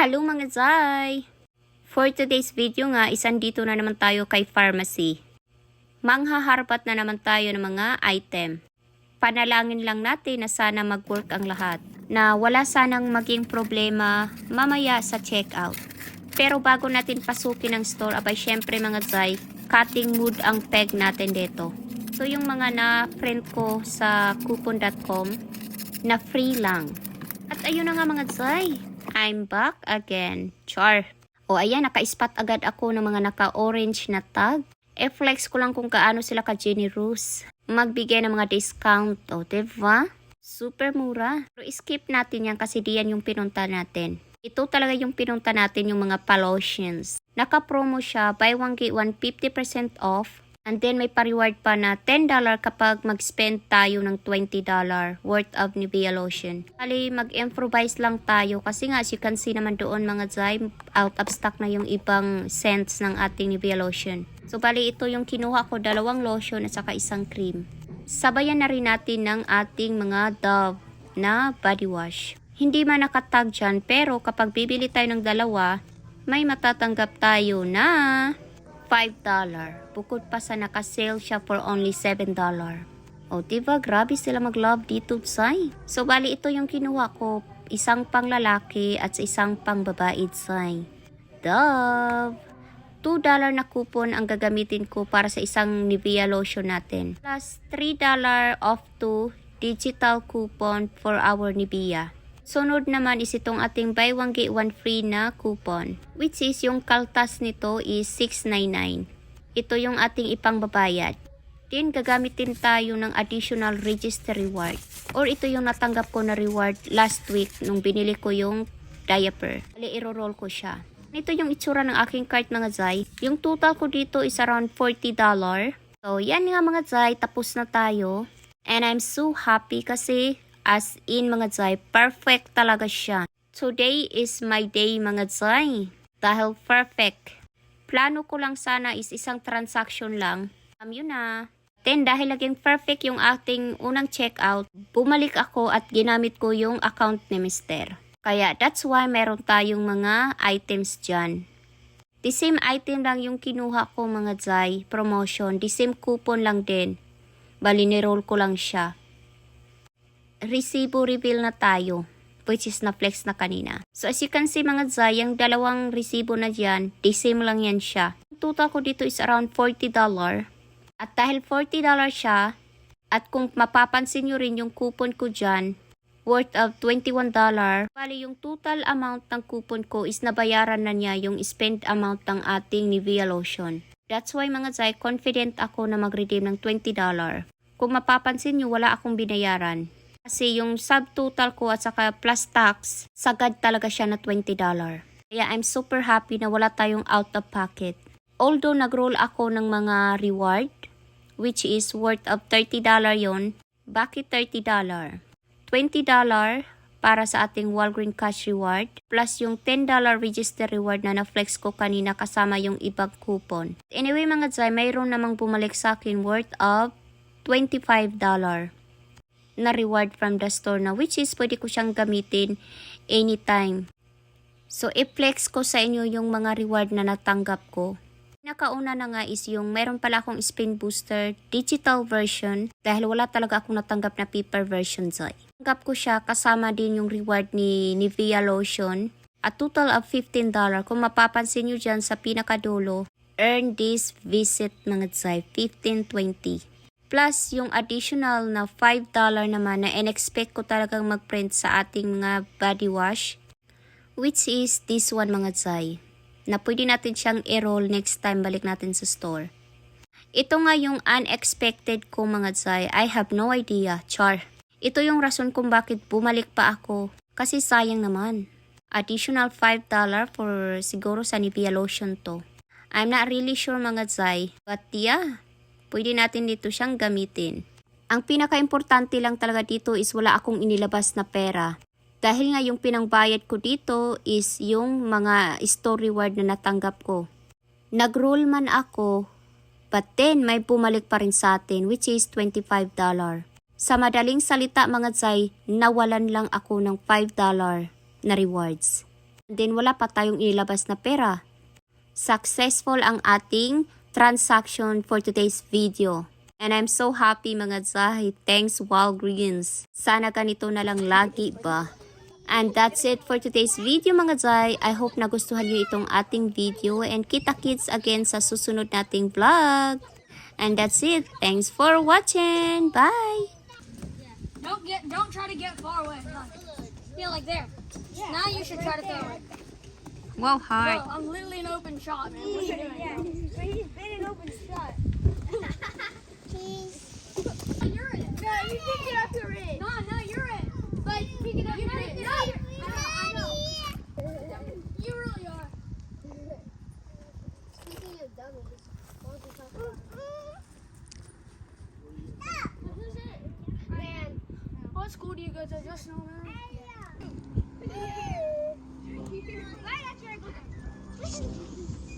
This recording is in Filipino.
Hello mga Zay! For today's video nga, isan dito na naman tayo kay pharmacy. Manghaharpat na naman tayo ng mga item. Panalangin lang natin na sana mag-work ang lahat. Na wala sanang maging problema mamaya sa checkout. Pero bago natin pasukin ang store, abay syempre mga Zay, cutting mood ang peg natin dito. So yung mga na-friend ko sa coupon.com, na free lang. At ayun na nga mga Zay, I'm back again. Char. O ayan, naka-spot agad ako ng mga naka-orange na tag. E-flex ko lang kung kaano sila ka-generous. Magbigay ng mga discount. O, diba? Super mura. Pero skip natin yan kasi diyan yung pinunta natin. Ito talaga yung pinunta natin yung mga palotions. Naka-promo siya, buy one get one 50% off. And then may pa-reward pa na $10 kapag mag-spend tayo ng $20 worth of Nivea lotion. Bali, mag-improvise lang tayo kasi nga as you can see naman doon mga Zay, out of stock na yung ibang scents ng ating Nivea lotion. So bali, ito yung kinuha ko, dalawang lotion at saka isang cream. Sabayan na rin natin ng ating mga Dove na body wash. Hindi man nakatag dyan, pero kapag bibili tayo ng dalawa, may matatanggap tayo na $5. Bukod pa sa nakasale siya for only $7. O diba, grabe sila mag-love dito, Sai. So bali ito yung kinuha ko, isang pang lalaki at isang pang babae, Sai. Dove! $2 na coupon ang gagamitin ko para sa isang Nivea lotion natin. Plus $3 off to digital coupon for our Nivea. Sunod naman is itong ating buy one get one free na coupon. Which is yung kaltas nito is 699. Ito yung ating ipang babayad. Then gagamitin tayo ng additional register reward. Or ito yung natanggap ko na reward last week nung binili ko yung diaper. Bali, iro-roll ko siya. Ito yung itsura ng aking cart mga Zay. Yung total ko dito is around $40. So, yan nga mga Zay. Tapos na tayo. And I'm so happy kasi as in mga Zay, perfect talaga siya. Today is my day mga Zay. Dahil perfect. Plano ko lang sana is isang transaction lang. Alam yun na. Then dahil laging perfect yung ating unang checkout, bumalik ako at ginamit ko yung account ni Mister. Kaya that's why meron tayong mga items dyan. The same item lang yung kinuha ko mga Zay, promotion. The same coupon lang din. Bali, niroll ko lang siya. Resibo reveal na tayo which is na-flex na kanina. So as you can see mga Zay, yung dalawang resibo na dyan, the same lang yan siya. Total ko dito is around $40. At dahil $40 siya, at kung mapapansin nyo rin yung coupon ko dyan, worth of $21. Bali, yung total amount ng coupon ko is nabayaran na niya yung spend amount ng ating Nivea lotion. That's why mga Zay, confident ako na mag-redeem ng $20. Kung mapapansin nyo, wala akong binayaran. Kasi yung subtotal ko at saka plus tax, sagad talaga siya na $20. Kaya I'm super happy na wala tayong out of pocket. Although nag-roll ako ng mga reward, which is worth of $30 yon, bakit $30? $20 para sa ating Walgreen Cash Reward plus yung $10 register reward na na-flex ko kanina kasama yung ibang coupon. Anyway mga Zay, mayroon namang bumalik sa akin worth of $25 na reward from the store na which is pwede ko siyang gamitin anytime. So, i-flex ko sa inyo yung mga reward na natanggap ko. Nakauna na nga is yung meron pala akong spin booster digital version dahil wala talaga akong natanggap na paper version Zoy. Tanggap ko siya kasama din yung reward ni Nivea lotion at total of $15. Kung mapapansin nyo dyan sa pinakadulo, earn this visit mga Zoy, 1520. Plus, yung additional na $5 naman na in-expect ko talagang mag-print sa ating mga body wash, which is this one mga Zay, na pwede natin siyang i-roll next time balik natin sa store. Ito nga yung unexpected ko mga Zay, I have no idea, char. Ito yung rason kung bakit bumalik pa ako, kasi sayang naman. Additional $5 for siguro sa Nivea lotion to. I'm not really sure mga Zay, but yeah, pwede natin dito siyang gamitin. Ang pinaka-importante lang talaga dito is wala akong inilabas na pera. Dahil nga yung pinangbayad ko dito is yung mga store reward na natanggap ko. Nag-roll man ako, but then may bumalik pa rin sa atin which is $25. Sa madaling salita mga Zay, nawalan lang ako ng $5 na rewards. Then wala pa tayong ilabas na pera. Successful ang ating transaction for today's video. And I'm so happy mga Zahi. Thanks Walgreens. Sana ganito na lang lagi ba? And that's it for today's video mga Zay. I hope nagustuhan nyo itong ating video and kita kits again sa susunod nating vlog. And that's it. Thanks for watching. Bye! Don't get, don't try to get far away. No. Yeah, like there. Now you should try to throw it. Wow, Bro, hard. I'm literally an open shot, man. What are you doing? Yeah, but he's been an open shot. You're in. No, you pick it up your it. No, no, you're in. But pick it up. You you're in. it No, you're- I know, I know. You really are. Man, What school do you go to? Just know, man. yeah. Listen.